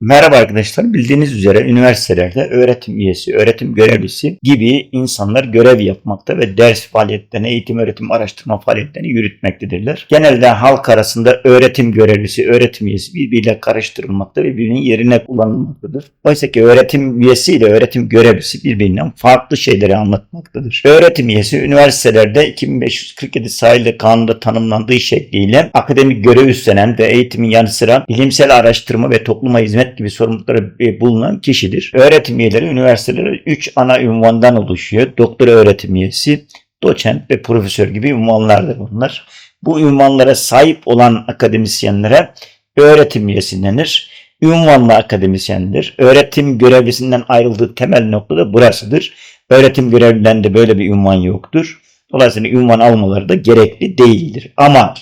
Merhaba arkadaşlar. Bildiğiniz üzere üniversitelerde öğretim üyesi, öğretim görevlisi gibi insanlar görev yapmakta ve ders faaliyetlerini, eğitim, öğretim, araştırma faaliyetlerini yürütmektedirler. Genelde halk arasında öğretim görevlisi, öğretim üyesi birbiriyle karıştırılmakta ve birbirinin yerine kullanılmaktadır. Oysa ki öğretim üyesi ile öğretim görevlisi birbirinden farklı şeyleri anlatmaktadır. Öğretim üyesi üniversitelerde 2547 sayılı kanunda tanımlandığı şekliyle akademik görev üstlenen ve eğitimin yanı sıra bilimsel araştırma ve topluma hizmet gibi sorumlulukları e, bulunan kişidir. Öğretim üyeleri üniversitelerde 3 ana ünvandan oluşuyor. Doktor öğretim üyesi, doçent ve profesör gibi ünvanlardır bunlar. Bu ünvanlara sahip olan akademisyenlere öğretim üyesi denir. Ünvanlı akademisyendir. Öğretim görevlisinden ayrıldığı temel nokta da burasıdır. Öğretim görevlilerinde böyle bir ünvan yoktur. Dolayısıyla ünvan almaları da gerekli değildir. Ama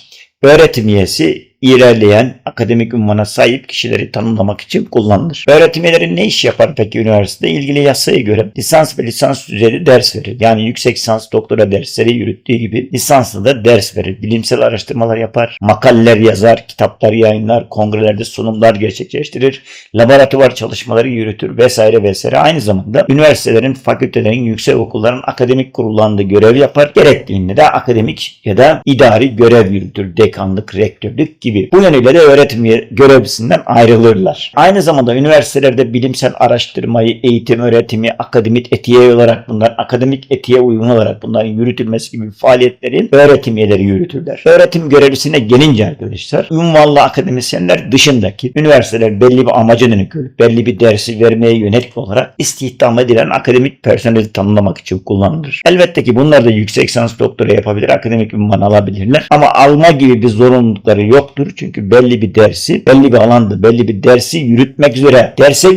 öğretim üyesi ilerleyen akademik unvana sahip kişileri tanımlamak için kullanılır. Öğretim üyeleri ne iş yapar peki üniversitede? İlgili yasaya göre lisans ve lisans düzeyli ders verir. Yani yüksek lisans doktora dersleri yürüttüğü gibi lisanslı da ders verir. Bilimsel araştırmalar yapar, makaleler yazar, kitaplar yayınlar, kongrelerde sunumlar gerçekleştirir, laboratuvar çalışmaları yürütür vesaire vesaire. Aynı zamanda üniversitelerin, fakültelerin, yüksek okulların akademik kurullarında görev yapar. Gerektiğinde de akademik ya da idari görev yürütür. Dekanlık, rektörlük gibi. Bu yönüyle öğretim görevlisinden ayrılırlar. Aynı zamanda üniversitelerde bilimsel araştırmayı, eğitim, öğretimi, akademik etiğe olarak bunlar, akademik etiğe uygun olarak bunların yürütülmesi gibi faaliyetlerin öğretim üyeleri yürütürler. Öğretim görevlisine gelince arkadaşlar, ünvanlı akademisyenler dışındaki üniversiteler belli bir amaca dönük belli bir dersi vermeye yönelik olarak istihdam edilen akademik personeli tanımlamak için kullanılır. Elbette ki bunlar da yüksek lisans doktora yapabilir, akademik ünvan alabilirler. Ama alma gibi bir zorunlulukları yoktur. Çünkü belli bir dersi, belli bir alanda, belli bir dersi yürütmek üzere, derse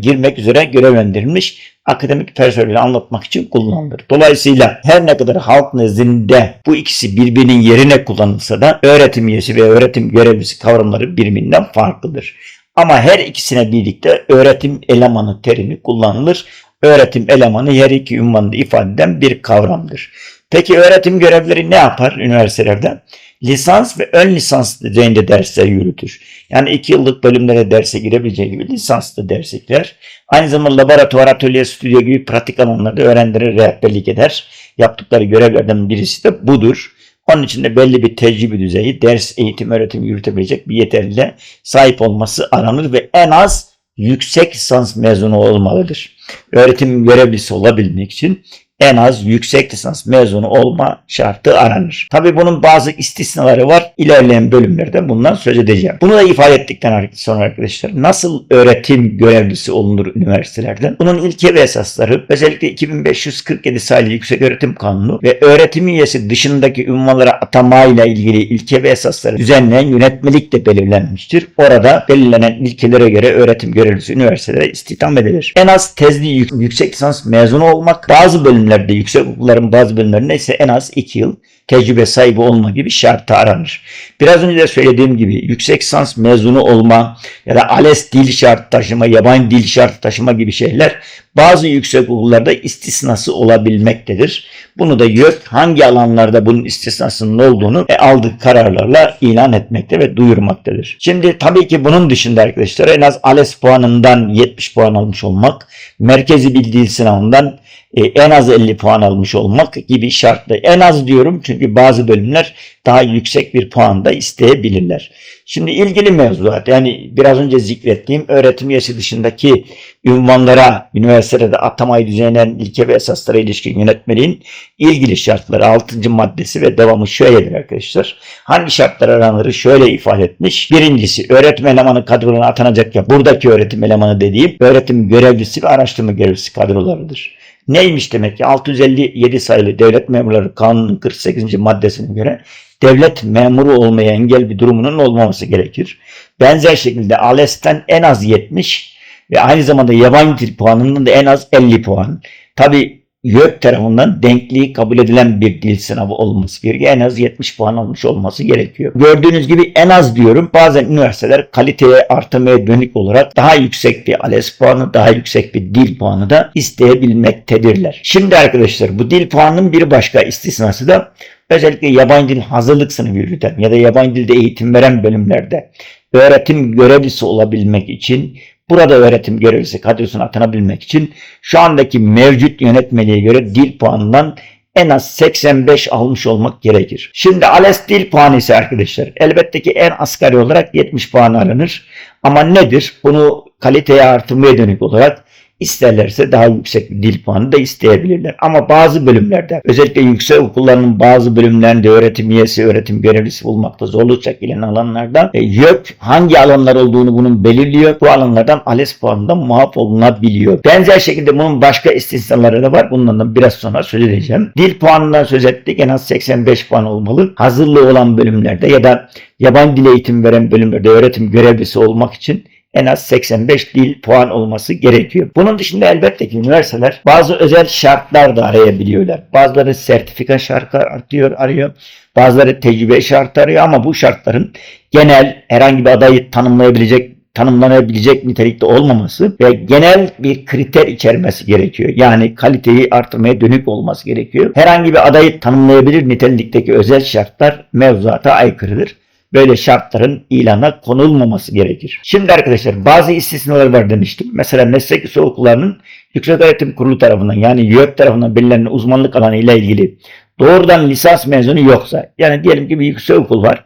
girmek üzere görevlendirilmiş akademik personeli anlatmak için kullanılır. Dolayısıyla her ne kadar halk nezdinde bu ikisi birbirinin yerine kullanılsa da öğretim üyesi ve öğretim görevlisi kavramları birbirinden farklıdır. Ama her ikisine birlikte öğretim elemanı terimi kullanılır. Öğretim elemanı her iki ünvanı ifade eden bir kavramdır. Peki öğretim görevleri ne yapar üniversitelerde? Lisans ve ön lisans düzeyinde dersler yürütür. Yani iki yıllık bölümlere derse girebileceği gibi lisanslı derse girer. Aynı zamanda laboratuvar, atölye, stüdyo gibi pratik alanlarda öğrencilere rehberlik eder. Yaptıkları görevlerden birisi de budur. Onun için de belli bir tecrübe düzeyi, ders, eğitim, öğretim yürütebilecek bir yeterliğe sahip olması aranır ve en az yüksek lisans mezunu olmalıdır. Öğretim görevlisi olabilmek için en az yüksek lisans mezunu olma şartı aranır. Tabi bunun bazı istisnaları var. İlerleyen bölümlerde bundan söz edeceğim. Bunu da ifade ettikten sonra arkadaşlar nasıl öğretim görevlisi olunur üniversitelerden? Bunun ilke ve esasları özellikle 2547 sayılı Yüksek Öğretim Kanunu ve öğretim üyesi dışındaki ünvanlara atamayla ilgili ilke ve esasları düzenleyen yönetmelik de belirlenmiştir. Orada belirlenen ilkelere göre öğretim görevlisi üniversitelere istihdam edilir. En az tezli yüksek lisans mezunu olmak, bazı bölümler bölümlerde, yüksek okulların bazı bölümlerinde ise en az 2 yıl tecrübe sahibi olma gibi şartı aranır. Biraz önce de söylediğim gibi yüksek lisans mezunu olma ya da ALES dil şartı taşıma, yabancı dil şartı taşıma gibi şeyler bazı yüksek okullarda istisnası olabilmektedir. Bunu da YÖK hangi alanlarda bunun istisnasının olduğunu e, aldığı kararlarla ilan etmekte ve duyurmaktadır. Şimdi tabii ki bunun dışında arkadaşlar en az ALES puanından 70 puan almış olmak, merkezi bildiği sınavından e, en az 50 puan almış olmak gibi şartlı. En az diyorum çünkü bazı bölümler daha yüksek bir puan da isteyebilirler. Şimdi ilgili mevzuat yani biraz önce zikrettiğim öğretim üyesi dışındaki ünvanlara üniversitede atamayı düzenleyen ilke ve esaslara ilişkin yönetmeliğin ilgili şartları 6. maddesi ve devamı şöyledir arkadaşlar. Hangi şartlar aranır şöyle ifade etmiş. Birincisi öğretim elemanı kadrolarına atanacak ya buradaki öğretim elemanı dediğim öğretim görevlisi ve araştırma görevlisi kadrolarıdır. Neymiş demek ki 657 sayılı Devlet Memurları Kanunu'nun 48. maddesine göre devlet memuru olmaya engel bir durumunun olmaması gerekir. Benzer şekilde ALES'ten en az 70 ve aynı zamanda yabancı dil puanının da en az 50 puan. Tabi YÖK tarafından denkliği kabul edilen bir dil sınavı olması gerekiyor. En az 70 puan almış olması gerekiyor. Gördüğünüz gibi en az diyorum bazen üniversiteler kaliteye artırmaya dönük olarak daha yüksek bir ALES puanı, daha yüksek bir dil puanı da isteyebilmektedirler. Şimdi arkadaşlar bu dil puanının bir başka istisnası da özellikle yabancı dil hazırlık sınavı yürüten ya da yabancı dilde eğitim veren bölümlerde öğretim görevlisi olabilmek için burada öğretim görevlisi kadrosuna atanabilmek için şu andaki mevcut yönetmeliğe göre dil puanından en az 85 almış olmak gerekir. Şimdi ALES dil puanı ise arkadaşlar elbette ki en asgari olarak 70 puan aranır. Ama nedir? Bunu kaliteye artırmaya dönük olarak isterlerse daha yüksek bir dil puanı da isteyebilirler. Ama bazı bölümlerde özellikle yüksek okullarının bazı bölümlerinde öğretim üyesi, öğretim görevlisi bulmakta zorluk çekilen alanlarda e, YÖK hangi alanlar olduğunu bunun belirliyor. Bu alanlardan ALES puanından muaf olunabiliyor. Benzer şekilde bunun başka istisnaları da var. Bundan da biraz sonra söz edeceğim. Dil puanından söz ettik. En az 85 puan olmalı. Hazırlığı olan bölümlerde ya da yabancı dil eğitim veren bölümlerde öğretim görevlisi olmak için en az 85 dil puan olması gerekiyor. Bunun dışında elbette ki üniversiteler bazı özel şartlar da arayabiliyorlar. Bazıları sertifika şartı artıyor, arıyor. Bazıları tecrübe şartı arıyor ama bu şartların genel herhangi bir adayı tanımlayabilecek tanımlanabilecek nitelikte olmaması ve genel bir kriter içermesi gerekiyor. Yani kaliteyi artırmaya dönük olması gerekiyor. Herhangi bir adayı tanımlayabilir nitelikteki özel şartlar mevzuata aykırıdır böyle şartların ilana konulmaması gerekir. Şimdi arkadaşlar bazı istisnalar var demiştim. Mesela meslek yüksek okullarının Yüksek Öğretim Kurulu tarafından yani YÖK tarafından belirlenen uzmanlık alanı ile ilgili doğrudan lisans mezunu yoksa yani diyelim ki bir yüksek okul var.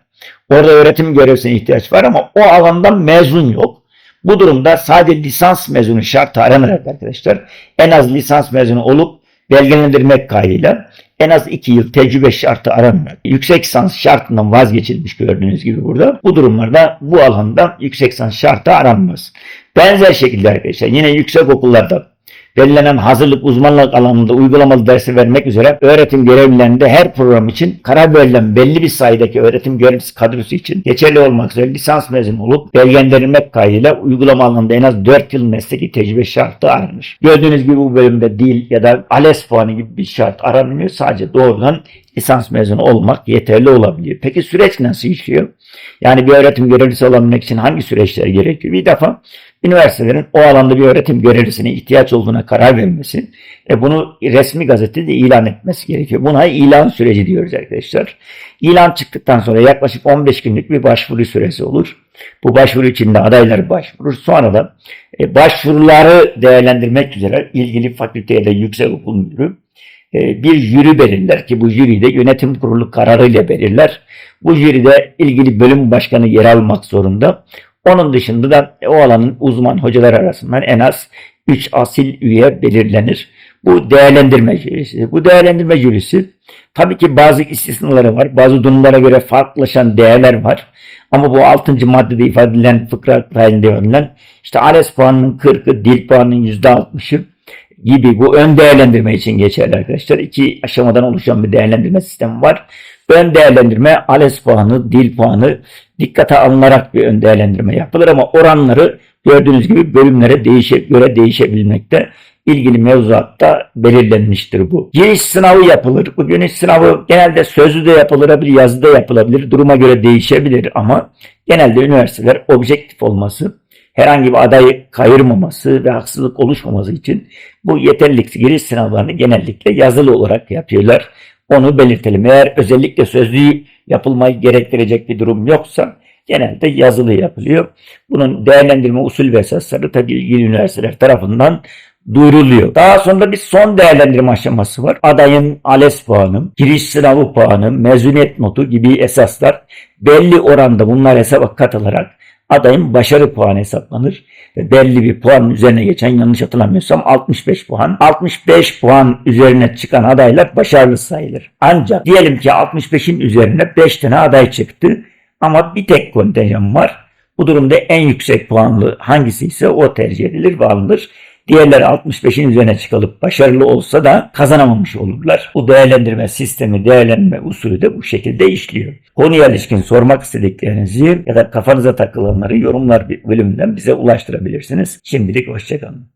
Orada öğretim görevlisine ihtiyaç var ama o alandan mezun yok. Bu durumda sadece lisans mezunu şartı aranır arkadaşlar. En az lisans mezunu olup belgelendirmek kaydıyla en az 2 yıl tecrübe şartı aranmıyor. Yüksek lisans şartından vazgeçilmiş gördüğünüz gibi burada. Bu durumlarda bu alanda yüksek lisans şartı aranmaz. Benzer şekilde arkadaşlar yine yüksek okullarda belirlenen hazırlık uzmanlık alanında uygulamalı dersi vermek üzere öğretim görevlilerinde her program için karar verilen belli bir sayıdaki öğretim görevlisi kadrosu için geçerli olmak üzere lisans mezunu olup belgelendirilmek kaydıyla uygulama alanında en az 4 yıl mesleki tecrübe şartı aranır. Gördüğünüz gibi bu bölümde dil ya da ALES puanı gibi bir şart aranmıyor. Sadece doğrudan lisans mezunu olmak yeterli olabiliyor. Peki süreç nasıl işliyor? Yani bir öğretim görevlisi olabilmek için hangi süreçler gerekiyor? Bir defa üniversitelerin o alanda bir öğretim görevlisine ihtiyaç olduğuna karar vermesi ve bunu resmi gazetede ilan etmesi gerekiyor. Buna ilan süreci diyoruz arkadaşlar. İlan çıktıktan sonra yaklaşık 15 günlük bir başvuru süresi olur. Bu başvuru için de adaylar başvurur. Sonra da e, başvuruları değerlendirmek üzere ilgili fakülteye de yüksek okul müdürü e, bir jüri belirler ki bu jüri de yönetim kurulu kararıyla belirler. Bu jüride ilgili bölüm başkanı yer almak zorunda. Onun dışında da o alanın uzman hocalar arasından en az 3 asil üye belirlenir. Bu değerlendirme jürisi. Bu değerlendirme jürisi tabii ki bazı istisnaları var. Bazı durumlara göre farklılaşan değerler var. Ama bu 6. maddede ifade edilen fıkra halinde verilen işte ALES puanının 40'ı, dil puanının %60'ı gibi bu ön değerlendirme için geçerli arkadaşlar. İki aşamadan oluşan bir değerlendirme sistemi var. Ön değerlendirme ALES puanı, dil puanı dikkate alınarak bir ön değerlendirme yapılır ama oranları gördüğünüz gibi bölümlere değişe, göre değişebilmekte. İlgili mevzuatta belirlenmiştir bu. Giriş sınavı yapılır. Bu giriş sınavı genelde sözlü de yapılabilir, yazıda yapılabilir. Duruma göre değişebilir ama genelde üniversiteler objektif olması herhangi bir adayı kayırmaması ve haksızlık oluşmaması için bu yeterlilik giriş sınavlarını genellikle yazılı olarak yapıyorlar. Onu belirtelim. Eğer özellikle sözlü yapılmayı gerektirecek bir durum yoksa genelde yazılı yapılıyor. Bunun değerlendirme usul ve esasları tabii ilgili üniversiteler tarafından duyuruluyor. Daha sonra bir son değerlendirme aşaması var. Adayın ALES puanı, giriş sınavı puanı, mezuniyet notu gibi esaslar belli oranda bunlar hesaba katılarak adayın başarı puanı hesaplanır. Ve belli bir puan üzerine geçen yanlış hatırlamıyorsam 65 puan. 65 puan üzerine çıkan adaylar başarılı sayılır. Ancak diyelim ki 65'in üzerine 5 tane aday çıktı ama bir tek kontenjan var. Bu durumda en yüksek puanlı hangisi ise o tercih edilir ve alınır. Diğerleri 65'in üzerine çıkılıp başarılı olsa da kazanamamış olurlar. Bu değerlendirme sistemi, değerlendirme usulü de bu şekilde işliyor. Konuya ilişkin sormak istediklerinizi ya da kafanıza takılanları yorumlar bölümünden bize ulaştırabilirsiniz. Şimdilik hoşçakalın.